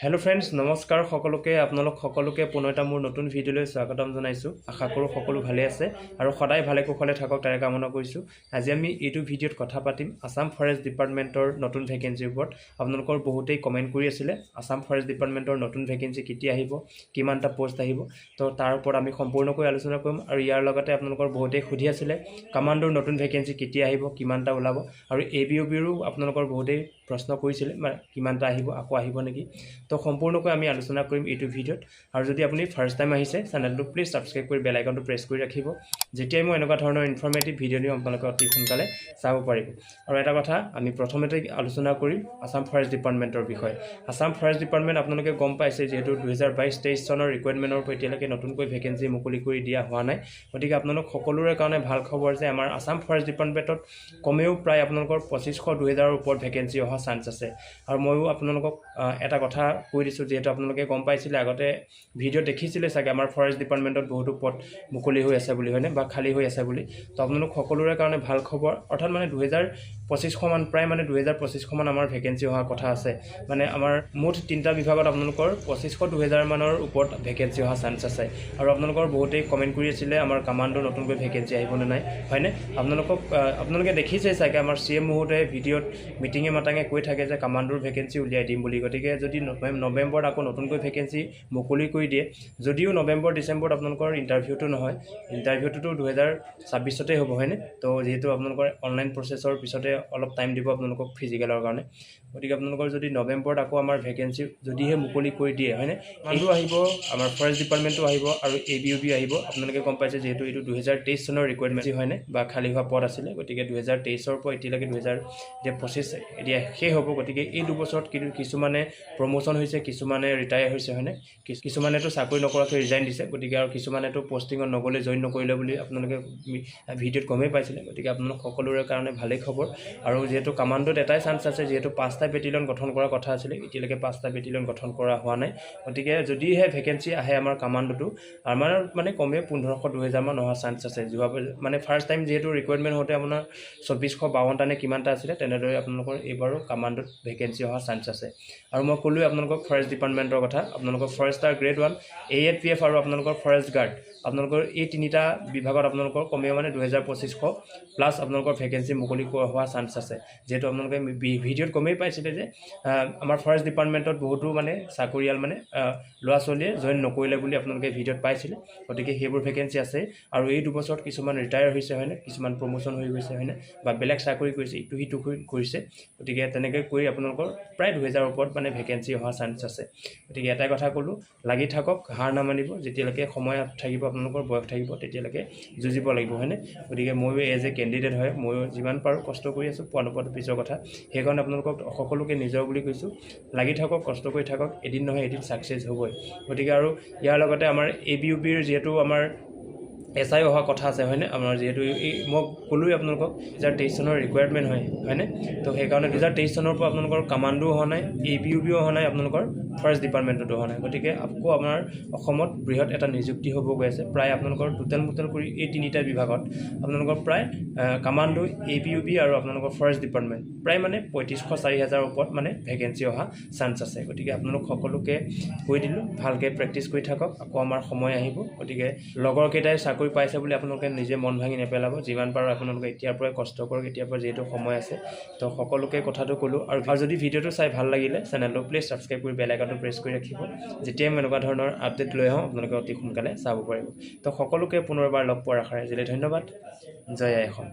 Hello friends নমস্কাৰ সকলোকে আপোনালোক সকলোকে পুনৰ এটা মোৰ নতুন ভিডিঅ'লৈ স্বাগতম জনাইছোঁ। আশা কৰোঁ সকলো ভালে আছে আৰু সদায় ভালে কুশলে থাকক তাৰে কামনা কৰিছোঁ। আজি আমি এইটো ভিডিঅ'ত কথা পাতিম আছাম ফৰেষ্ট ডিপাৰ্টমেণ্টৰ নতুন ভেকেঞ্চিৰ ওপৰত। আপোনালোকৰ বহুতেই কমেণ্ট কৰি আছিলে আছাম ফৰেষ্ট ডিপাৰ্টমেণ্টৰ নতুন ভেকেঞ্চি কেতিয়া আহিব কিমানটা পষ্ট আহিব। তো তাৰ ওপৰত আমি সম্পূৰ্ণকৈ আলোচনা কৰিম আৰু ইয়াৰ লগতে আপোনালোকৰ বহুতেই সুধি আছিলে কামাণ্ডোৰ নতুন ভেকেঞ্চি কেতিয়া আহিব কিমানটা ওলাব আৰু এ বি অ' বিৰো আপোনালোকৰ বহুতেই প্ৰশ্ন কৰিছিলে মানে কিমানটা আহিব আকৌ আহিব নেকি? তো সম্পূৰ্ণকৈ আমি আলোচনা কৰিম এইটো ভিডিঅ'ত। আৰু যদি আপুনি ফাৰ্ষ্ট টাইম আহিছে চেনেলটো প্লিজ ছাবস্ক্ৰাইব কৰি বেল আইকনটো প্ৰেছ কৰি ৰাখিব। যেতিয়াই মই এনেকুৱা ধৰণৰ ইনফৰ্মেটিভ ভিডিঅ' দিওঁ আপোনালোকে অতি সোনকালে চাব পাৰিব। আৰু এটা কথা আমি প্ৰথমতে আলোচনা কৰিম আছাম ফৰেষ্ট ডিপাৰ্টমেণ্টৰ বিষয়ে। আছাম ফৰেষ্ট ডিপাৰ্টমেণ্ট আপোনালোকে গম পাইছে যিহেতু দুহেজাৰ বাইছ তেইছ চনৰ ৰিকুৱাৰমেণ্টৰ পৰা এতিয়ালৈকে নতুনকৈ ভেকেঞ্চি মুকলি কৰি দিয়া হোৱা নাই। গতিকে আপোনালোক সকলোৰে কাৰণে ভাল খবৰ যে আমাৰ আছাম ফৰেষ্ট ডিপাৰ্টমেণ্টত কমেও প্ৰায় আপোনালোকৰ পঁচিছশ দুহেজাৰৰ ওপৰত ভেকেঞ্চি অহা চান্স আছে। আৰু ময়ো আপোনালোকক এটা কথা কৈ দিছোঁ, যিহেতু আপোনালোকে গম পাইছিলে, আগতে ভিডিঅ' দেখিছিলে চাগে, আমাৰ ফৰেষ্ট ডিপাৰ্টমেণ্টত বহুতো পদ মুকলি হৈ আছে বুলি, হয়নে? বা খালী হৈ আছে বুলি। তো আপোনালোক সকলোৰে কাৰণে ভালো খবৰ। অৰ্থাৎ মানে দুহেজাৰ পঁচিছশমান প্ৰায় মানে দুহেজাৰ পঁচিছশমান আমাৰ ভেকেঞ্চি অহা কথা আছে। মানে আমাৰ মুঠ তিনিটা বিভাগত আপোনালোকৰ পঁচিছশ দুহেজাৰমানৰ ওপৰত ভেকেঞ্চি অহা চান্স আছে। আৰু আপোনালোকৰ বহুতেই কমেণ্ট কৰি আছিলে, আমাৰ কামাণ্ডো নতুনকৈ ভেকেঞ্চি আহিবনে নাই, হয়নে? আপোনালোকক আপোনালোকে দেখিছে চাগে, আমাৰ চি এম মহোদয়ে ভিডিঅ'ত মিটিঙে মাটাঙে কৈ থাকে যে কামাণ্ডোৰ ভেকেঞ্চি উলিয়াই দিম বুলি। গতিকে যদি নৱেম- নৱেম্বৰত আকৌ নতুনকৈ ভেকেঞ্চি মুকলি কৰি দিয়ে, যদিও নৱেম্বৰ, ডিচেম্বৰত আপোনালোকৰ ইণ্টাৰভিউটো নহয় ইণ্টাৰভিউটোতো দুহেজাৰ ছাব্বিছতেই হ'ব, হয়নে? তো যিহেতু আপোনালোকৰ অনলাইন প্ৰচেছৰ পিছতে অলপ টাইম দিব আপোনালোকক ফিজিকেলৰ কাৰণে। গতিকে আপোনালোকৰ যদি নৱেম্বৰত আকৌ আমাৰ ভেকেঞ্চি যদিহে মুকলি কৰি দিয়ে হয়নে? এইটো আহিব আমাৰ ফৰেষ্ট ডিপাৰ্টমেণ্টো আহিব আৰু এ বি ইউ বি আহিব। আপোনালোকে গম পাইছে যিহেতু এইটো দুহেজাৰ তেইছ চনৰ ৰিকুৱাৰমেণ্ট হয়নে? বা খালী হোৱা পদ আছিলে গতিকে দুহেজাৰ তেইছৰ পৰা এতিয়ালৈকে দুহেজাৰ এতিয়া পঁচিছ এতিয়া শেষ হ'ব। গতিকে এই দুবছৰত কিন্তু কিছুমানে প্ৰমোশ্যন হৈছে কিছুমানে ৰিটায়াৰ হৈছে হয়নে? কিছু- কিছুমানেতো চাকৰি নকৰাকৈ ৰিজাইন দিছে গতিকে আৰু কিছুমানেতো পষ্টিঙত নগ'লে জইন নকৰিলে বুলি আপোনালোকে ভিডিঅ'ত গমেই পাইছিলে। গতিকে আপোনালোক সকলোৰে কাৰণে ভালেই খবৰ। আৰু যিহেতু কামাণ্ডোত এটাই চান্স আছে যিহেতু পাঁচটা বেটেলিয়ন গঠন কৰাৰ কথা আছিলে এতিয়ালৈকে পাঁচটা বেটেলিয়ন গঠন কৰা হোৱা নাই। গতিকে যদিহে ভেকেঞ্চি আহে আমাৰ কামাণ্ডোটো আমাৰ মানে কমেও পোন্ধৰশ দুহেজাৰমান অহা চান্স আছে। যোৱা মানে ফাৰ্ষ্ট টাইম যিহেতু ৰিকুৱাৰমেণ্ট হওঁতে আপোনাৰ চৌব্বিছশ বাৱন্নটা নে কিমানটা আছিলে তেনেদৰে আপোনালোকৰ এইবাৰো কামাণ্ডোত ভেকেঞ্চি অহা চান্স আছে। আৰু মই ক'লোৱে আপোনালোকক ফৰেষ্ট ডিপাৰ্টমেণ্টৰ কথা আপোনালোকৰ forester grade one A F P F আৰু আপোনালোকৰ ফৰেষ্ট গাৰ্ড আপোনালোকৰ এই তিনিটা বিভাগত আপোনালোকৰ কমেও মানে দুহেজাৰ পঁচিছশ প্লাছ আপোনালোকৰ ভেকেঞ্চি মুকলি হোৱা চান্স আছে। যিহেতু আপোনালোকে ভিডিঅ'ত গমেই পাইছিলে যে আমাৰ ফৰেষ্ট ডিপাৰ্টমেণ্টত বহুতো মানে চাকৰিয়াল মানে ল'ৰা ছোৱালীয়ে জইন নকৰিলে বুলি আপোনালোকে ভিডিঅ'ত পাইছিলে। গতিকে সেইবোৰ ভেকেঞ্চি আছে। আৰু এই দুবছৰত কিছুমান ৰিটায়াৰ হৈছে হয়নে? কিছুমান প্ৰমোশ্যন হৈ গৈছে হয়নে? বা বেলেগ চাকৰি কৰিছে ইটো সিটো কৰি- কৰিছে। গতিকে তেনেকৈ কৰি আপোনালোকৰ প্ৰায় দুহেজাৰৰ ওপৰত মানে ভেকেঞ্চি অহা চান্স আছে। গতিকে এটাই কথা ক'লোঁ লাগি থাকক হাৰ নামানিব। যেতিয়ালৈকে সময় থাকিব আপোনালোকৰ বয়স থাকিব তেতিয়ালৈকে যুঁজিব লাগিব হয়নে? গতিকে ময়ো এজ এ কেণ্ডিডেট হয় ময়ো যিমান পাৰোঁ কষ্ট কৰি আছোঁ পোৱা নোপোৱাটো পিছৰ কথা। সেইকাৰণে আপোনালোকক সকলোকে নিজৰ বুলি কৈছোঁ। লাগি থাকক কষ্ট কৰি থাকক এদিন নহয় এদিন ছাকচেছ হ'বই। গতিকে আৰু ইয়াৰ লগতে আমাৰ এ বি ইউ বিৰ যিহেতু আমাৰ এছ আই অহা কথা আছে হয়নে? আমাৰ যিহেতু এই মই ক'লোৱেই আপোনালোকক দুহেজাৰ তেইছ চনৰ ৰিকুৱাৰমেণ্ট হয় হয়নে? তো সেইকাৰণে দুহেজাৰ তেইছ চনৰ পৰা আপোনালোকৰ কামাণ্ডো অহা নাই এ বি ইউ বিও অহা নাই আপোনালোকৰ। ফৰেষ্ট অহা নাই। গতিকে আকৌ আপোনাৰ অসমত বৃহৎ এটা নিযুক্তি হ'ব গৈ আছে। প্ৰায় আপোনালোকৰ টোটেল মোটেল কৰি এই তিনিটা বিভাগত আপোনালোকৰ প্ৰায় commando A B U B আৰু আপোনালোকৰ ফৰেষ্ট ডিপাৰ্টমেণ্ট প্ৰায় মানে পঁয়ত্ৰিছশ চাৰি হাজাৰৰ ওপৰত মানে ভেকেঞ্চি অহা চান্স আছে। গতিকে আপোনালোক সকলোকে কৈ দিলোঁ ভালকৈ প্ৰেক্টিচ কৰি থাকক আকৌ আমাৰ সময় আহিব। গতিকে লগৰ কেইটাই চাকৰি পাইছে বুলি আপোনালোকে নিজে মন ভাঙি নেপেলাব। যিমান পাৰোঁ আপোনালোকে এতিয়াৰ পৰাই কষ্ট কৰক এতিয়াৰ পৰা যিহেতু সময় আছে। তো সকলোকে কথাটো ক'লোঁ। আৰু যদি ভিডিঅ'টো চাই ভাল লাগিলে চেনেলটো প্লিজ ছাবস্ক্ৰাইব কৰি বেল আইকনটো প্ৰেছ কৰি ৰাখিব। যেতিয়াই মই এনেকুৱা ধৰণৰ আপডেট লৈ আহোঁ আপোনালোকে অতি সোনকালে চাব পাৰিব। তো সকলোকে পুনৰবাৰ লগ পোৱাৰ আশাৰে আজিলৈ ধন্যবাদ। জয় আই অসম।